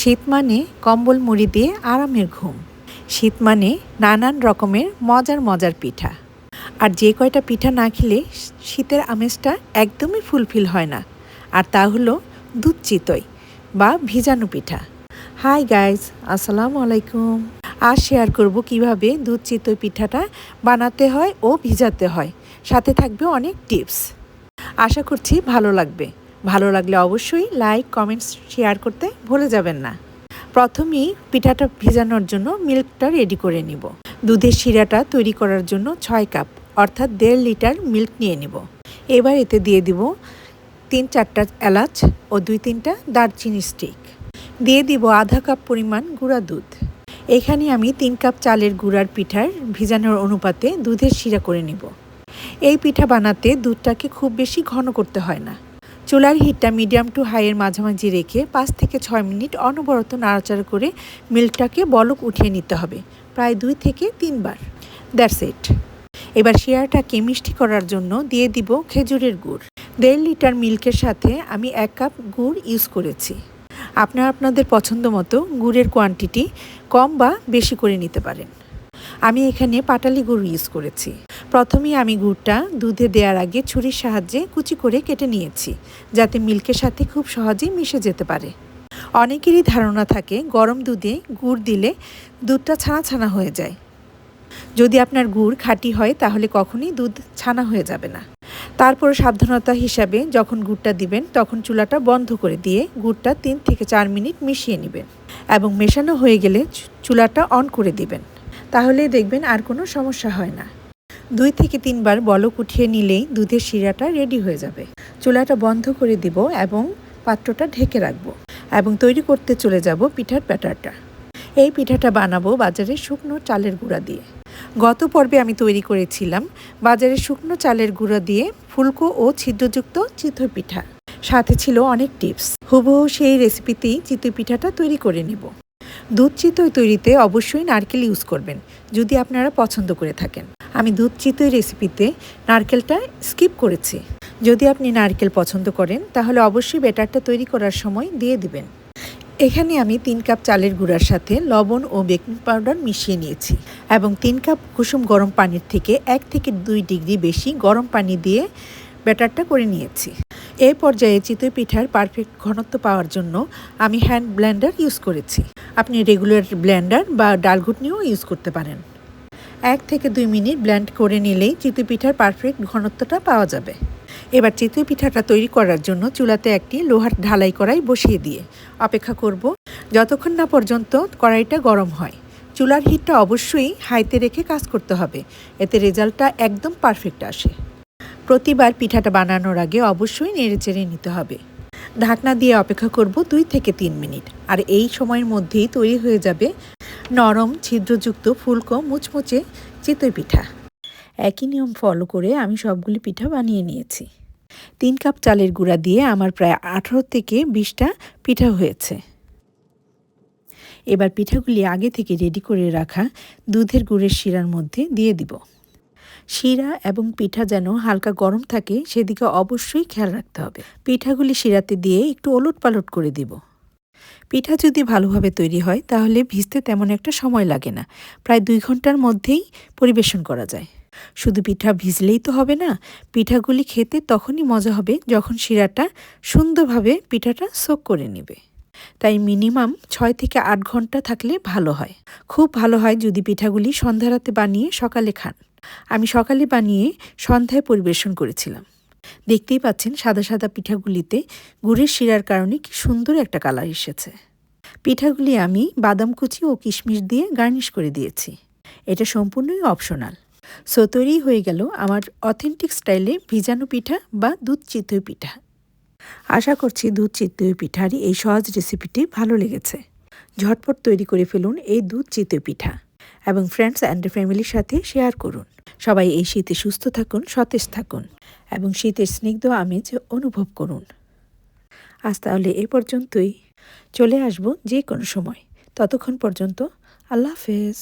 শীত মানে কম্বল মুড়ি দিয়ে আরামের ঘুম। শীত মানে নানান রকমের মজার মজার পিঠা। আর যে কয়টা পিঠা না খেলে শীতের আমেজটা একদমই ফুলফিল হয় না। আর তা হলো দুধ চিতই বা ভিজানো পিঠা। হাই গাইজ আসসালামু আলাইকুম। আর শেয়ার করব কীভাবে দুধ চিতই পিঠাটা বানাতে হয় ও ভিজাতে হয়। সাথে থাকবে অনেক টিপস। আশা করছি ভালো লাগবে। ভালো লাগলে অবশ্যই লাইক কমেন্টস শেয়ার করতে ভুলে যাবেন না। প্রথমেই পিঠাটা ভেজানোর জন্য মিল্কটা রেডি করে নিব। দুধের শিরাটা তৈরি করার জন্য ছয় কাপ অর্থাৎ দেড় লিটার মিল্ক নিয়ে নিব। এবার এতে দিয়ে দিব তিন চারটা এলাচ ও দুই তিনটা দারচিনি স্টিক দিয়ে দিব আধা কাপ পরিমাণ গুঁড়া দুধ। এখানে আমি তিন কাপ চালের গুঁড়ার পিঠার ভিজানোর অনুপাতে দুধের শিরা করে নিব। এই পিঠা বানাতে দুধটাকে খুব বেশি ঘন করতে হয় না। চুলার হিটটা মিডিয়াম টু হাইয়ের মাঝামাঝি রেখে পাঁচ থেকে ছয় মিনিট অনবরত নাড়াচাড়া করে মিল্কটাকে বলক উঠিয়ে নিতে হবে, প্রায় দুই থেকে তিনবার। That's it. এবার শিরাটাকে মিষ্টি করার জন্য দিয়ে দিব খেজুরের গুড়। দেড় লিটার মিল্কের সাথে আমি এক কাপ গুড় ইউজ করেছি। আপনারা আপনাদের পছন্দ মতো গুড়ের কোয়ান্টিটি কম বা বেশি করে নিতে পারেন। আমি এখানে পাটালি গুড় ইউজ করেছি। প্রথমেই আমি গুড়টা দুধে দেওয়ার আগে ছুরির সাহায্যে কুচি করে কেটে নিয়েছি, যাতে মিল্কের সাথে খুব সহজেই মিশে যেতে পারে। অনেকেরই ধারণা থাকে, গরম দুধে গুড় দিলে দুধটা ছানা ছানা হয়ে যায়। যদি আপনার গুড় খাঁটি হয়, তাহলে কখনই দুধ ছানা হয়ে যাবে না। তারপর সাবধানতা হিসাবে যখন গুড়টা দিবেন, তখন চুলাটা বন্ধ করে দিয়ে গুড়টা তিন থেকে চার মিনিট মিশিয়ে নেবেন এবং মেশানো হয়ে গেলে চুলাটা অন করে দিবেন। তাহলে দেখবেন আর কোনো সমস্যা হয় না। দুই থেকে তিনবার বলক উঠিয়ে নিলেই দুধের শিরাটা রেডি হয়ে যাবে। চুলাটা বন্ধ করে দিব এবং পাত্রটা ঢেকে রাখব এবং তৈরি করতে চলে যাব পিঠার ব্যাটারটা। এই পিঠাটা বানাবো বাজারে শুকনো চালের গুঁড়া দিয়ে। গত পর্বে আমি তৈরি করেছিলাম বাজারে শুকনো চালের গুঁড়া দিয়ে ফুলকো ও ছিদ্রযুক্ত চিতই পিঠা। সাথে ছিল অনেক টিপস। হুবহু সেই রেসিপিতেই চিতই পিঠাটা তৈরি করে নেব। দুধ চিতই তৈরিতে অবশ্যই নারকেল ইউজ করবেন, যদি আপনারা পছন্দ করে থাকেন। আমি দুধ চিতই রেসিপিতে নারকেলটা স্কিপ করেছি। যদি আপনি নারকেল পছন্দ করেন, তাহলে অবশ্যই ব্যাটারটা তৈরি করার সময় দিয়ে দিবেন। এখানে আমি তিন কাপ চালের গুঁড়ার সাথে লবণ ও বেকিং পাউডার মিশিয়ে নিয়েছি এবং তিন কাপ কুসুম গরম পানির থেকে এক থেকে দুই ডিগ্রি বেশি গরম পানি দিয়ে ব্যাটারটা করে নিয়েছি। এই পর্যায়ে চিতই পিঠার পারফেক্ট ঘনত্ব পাওয়ার জন্য আমি হ্যান্ড ব্লেন্ডার ইউজ করেছি। আপনি রেগুলার ব্লেন্ডার বা ডালঘুটনিও ইউজ করতে পারেন। এক থেকে দুই মিনিট ব্ল্যান্ড করে নিলেই চিতই পিঠার পারফেক্ট ঘনত্বটা পাওয়া যাবে। এবার চিতই পিঠাটা তৈরি করার জন্য চুলাতে একটি লোহার ঢালাই কড়াই বসিয়ে দিয়ে অপেক্ষা করব। যতক্ষণ না পর্যন্ত কড়াইটা গরম হয়, চুলার হিটটা অবশ্যই হাইতে রেখে কাজ করতে হবে, এতে রেজাল্টটা একদম পারফেক্ট আসে। প্রতিবার পিঠাটা বানানোর আগে অবশ্যই নেড়ে চেড়ে নিতে হবে। ঢাকনা দিয়ে অপেক্ষা করব দুই থেকে তিন মিনিট, আর এই সময়ের মধ্যেই তৈরি হয়ে যাবে নরম, ছিদ্রযুক্ত ফুলকো মুচমুচে চিতই পিঠা। একই নিয়ম ফলো করে আমি সবগুলি পিঠা বানিয়ে নিয়েছি। তিন কাপ চালের গুঁড়া দিয়ে আমার প্রায় আঠারো থেকে বিশটা পিঠা হয়েছে। এবার পিঠাগুলি আগে থেকে রেডি করে রাখা দুধের গুড়ের শিরার মধ্যে দিয়ে দিব। শিরা এবং পিঠা যেন হালকা গরম থাকে, সেদিকে অবশ্যই খেয়াল রাখতে হবে। পিঠাগুলি শিরাতে দিয়ে একটু ওলট পালট করে দিব। পিঠা যদি ভালোভাবে তৈরি হয়, তাহলে ভিজতে তেমন একটা সময় লাগে না। প্রায় দুই ঘণ্টার মধ্যেই পরিবেশন করা যায়। শুধু পিঠা ভিজলেই তো হবে না, পিঠাগুলি খেতে তখনই মজা হবে যখন শিরাটা সুন্দরভাবে পিঠাটা সোক করে নেবে। তাই মিনিমাম ছয় থেকে আট ঘণ্টা থাকলে ভালো হয়। খুব ভালো হয় যদি পিঠাগুলি সন্ধ্যারাতে বানিয়ে সকালে খান। আমি সকালে বানিয়ে সন্ধ্যায় পরিবেশন করেছিলাম। দেখতেই পাচ্ছেন সাদা সাদা পিঠাগুলিতে গুড়ের শিরার কারণে কি সুন্দর একটা কালার এসেছে। পিঠাগুলি আমি বাদাম কুচি ও কিশমিশ দিয়ে গার্নিশ করে দিয়েছি। এটা সম্পূর্ণই অপশনাল। সো তৈরি হয়ে গেল আমার অথেন্টিক স্টাইলে ভিজানো পিঠা বা দুধ চিতই পিঠা। আশা করছি দুধ চিতই পিঠার এই সহজ রেসিপিটি ভালো লেগেছে। ঝটপট তৈরি করে ফেলুন এই দুধ চিতই পিঠা এবং ফ্রেন্ডস অ্যান্ড ফ্যামিলির সাথে শেয়ার করুন। সবাই এই শীতে সুস্থ থাকুন, সতেজ থাকুন এবং শীতের স্নিগ্ধ আমেজ অনুভব করুন। আজ তাহলে এ পর্যন্তই। চলে আসব যে কোনো সময়। ততক্ষণ পর্যন্ত আল্লাহ হাফেজ।